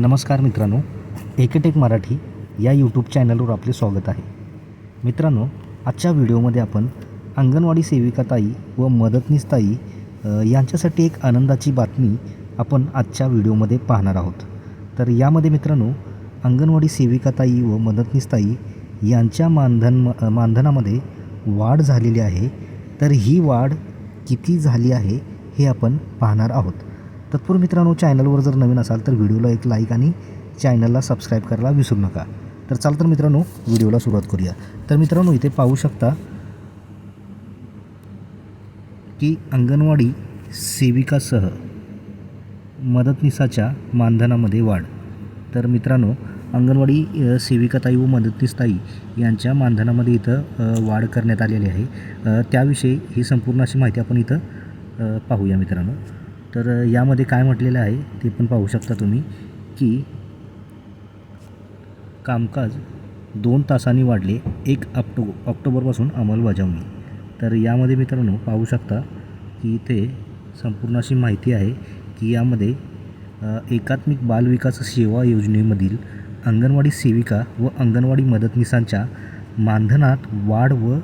नमस्कार मित्रांनो एकेटेक मराठी या यूट्यूब चॅनलवर आपले स्वागत आहे. मित्रांनो आजच्या व्हिडिओमध्ये आपण अंगणवाडी सेविकाताई व मदतनीसताई यांच्यासाठी एक आनंदाची बातमी आपण आजच्या व्हिडिओमध्ये पाहणार आहोत. तर यामध्ये मित्रांनो अंगणवाडी सेविकाताई व मदतनीसताई यांच्या मानधन मानधनामध्ये वाढ झालेली आहे. तर ही वाढ किती झाली आहे हे आपण पाहणार आहोत. तत्पूर्वी मित्रांनो चॅनलवर जर नवीन असाल तर व्हिडिओला एक लाईक आणि चॅनलला सबस्क्राईब करायला विसरू नका. तर चाल तर मित्रांनो व्हिडिओला सुरुवात करूया. तर मित्रांनो इथे पाहू शकता की अंगणवाडी सेविकासह मदतनीसाच्या मानधनामध्ये वाढ. तर मित्रांनो अंगणवाडी सेविकाताई व मदतनीसताई यांच्या मानधनामध्ये इथं वाढ करण्यात आलेली आहे. त्याविषयी ही संपूर्ण अशी माहिती आपण इथं पाहूया मित्रांनो. तर यामध्ये काय म्हटलेलं आहे ते पण पाहू शकता तुम्ही की कामकाज दोन तासांनी वाढले एक ऑक्टो ऑक्टोबरपासून अंमलबजावणी. तर यामध्ये मित्रांनो पाहू शकता की इथे संपूर्ण अशी माहिती आहे की यामध्ये एकात्मिक बालविकास सेवा योजनेमधील अंगणवाडी सेविका व अंगणवाडी मदतनीसांच्या मानधनात वाढ व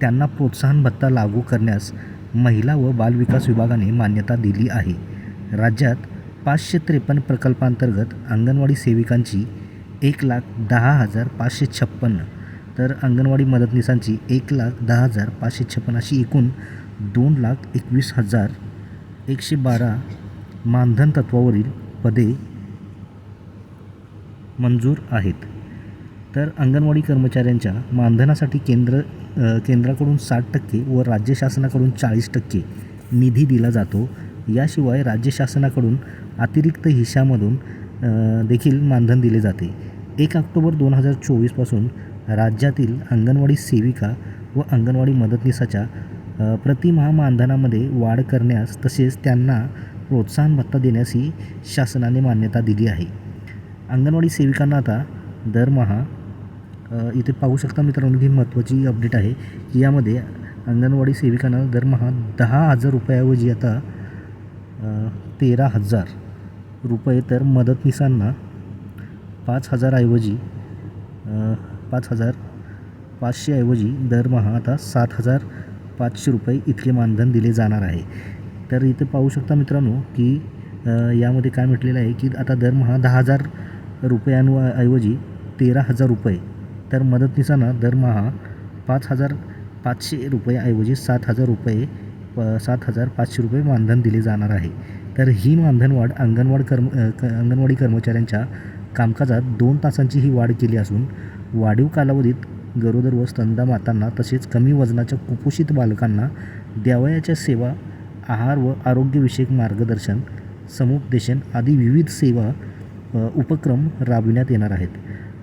त्यांना प्रोत्साहन भत्ता लागू करण्यास महिला व बालविकास विभागाने मान्यता दिली आहे. राज्यात पाचशे त्रेपन्न प्रकल्पांतर्गत अंगणवाडी सेविकांची एक लाख दहा हजार पाचशे छप्पन्न तर अंगणवाडी मदतनीसांची एक लाख दहा हजार पाचशे छप्पन्न अशी एकूण दोन लाख एकवीस हजार एकशे बारा मानधन तत्वावरील पदे मंजूर आहेत. तर अंगणवाडी कर्मचाऱ्यांच्या मानधनासाठी केंद्र केंद्राकडून साठ टक्के व राज्य शासनाकडून चाळीस टक्के निधी दिला जातो. याशिवाय राज्य शासनाकडून अतिरिक्त हिशामधून देखील मानधन दिले जाते. एक ऑक्टोबर दोन हजार चोवीसपासून राज्यातील अंगणवाडी सेविका व अंगणवाडी मदतनीसाच्या प्रतिमहा मानधनामध्ये वाढ करण्यास तसेच त्यांना प्रोत्साहन भत्ता देण्यासही शासनाने मान्यता दिली आहे. अंगणवाडी सेविकांना आता दरमहा इथे पाहू शकता मित्रांनो ही महत्त्वाची अपडेट आहे की यामध्ये अंगणवाडी सेविकांना दरमहा दहा हजार रुपयाऐवजी आता तेरा हजार रुपये तर मदतनीसांना पाच हजारऐवजी पाच हजार पाचशेऐवजी दरमहा आता सात हजार पाचशे रुपये इतके मानधन दिले जाणार आहे. तर इथे पाहू शकता मित्रांनो की यामध्ये काय म्हटलेलं आहे की आता दरमहा दहा हजार रुपयांऐवजी तेरा हजार रुपये तर मदतनीसांना दरमहा पाच हजार पाचशे रुपयाऐवजी सात हजार रुपये प सात हजार पाचशे रुपये मानधन दिले जाणार आहे. तर ही मानधनवाढ अंगणवाड कर्म क अंगणवाडी कर्मचाऱ्यांच्या कामकाजात दोन तासांची ही वाढ केली असून वाढीव कालावधीत गरोदर व स्तनदा मातांना तसेच कमी वजनाच्या कुपोषित बालकांना द्यावयाच्या सेवा आहार व आरोग्यविषयक मार्गदर्शन समुपदेशन आदी विविध सेवा उपक्रम राबविण्यात येणार आहेत.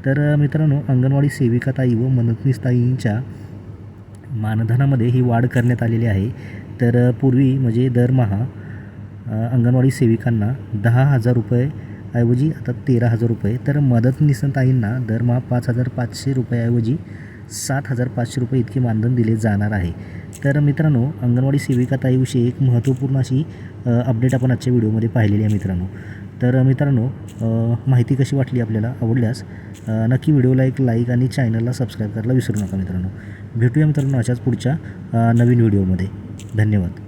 तर मित्रांनो अंगणवाडी सेविकाताई व मदतनीसताईंच्या मानधनामध्ये ही वाढ करण्यात आलेली आहे. तर पूर्वी म्हणजे दरमहा अंगणवाडी सेविकांना दहा हजार रुपये ऐवजी आता तेरा हजार रुपये. तर मदतनीसताईंना दरमहा पाच हजार पाचशे रुपयाऐवजी सात हजार पाचशे रुपये इतके मानधन दिले जाणार आहे. तर मित्रांनो अंगणवाडी सेविकाताईविषयी एक महत्त्वपूर्ण अशी अपडेट आपण आजच्या व्हिडिओमध्ये पाहिलेली आहे मित्रांनो. तर मित्रांनो माहिती कशी वाटली आपल्याला आवडल्यास नक्की व्हिडिओला एक लाईक आणि चॅनलला सबस्क्राईब करायला विसरू नका मित्रांनो. भेटूया मित्रांनो अशाच पुढच्या नवीन व्हिडिओमध्ये. धन्यवाद.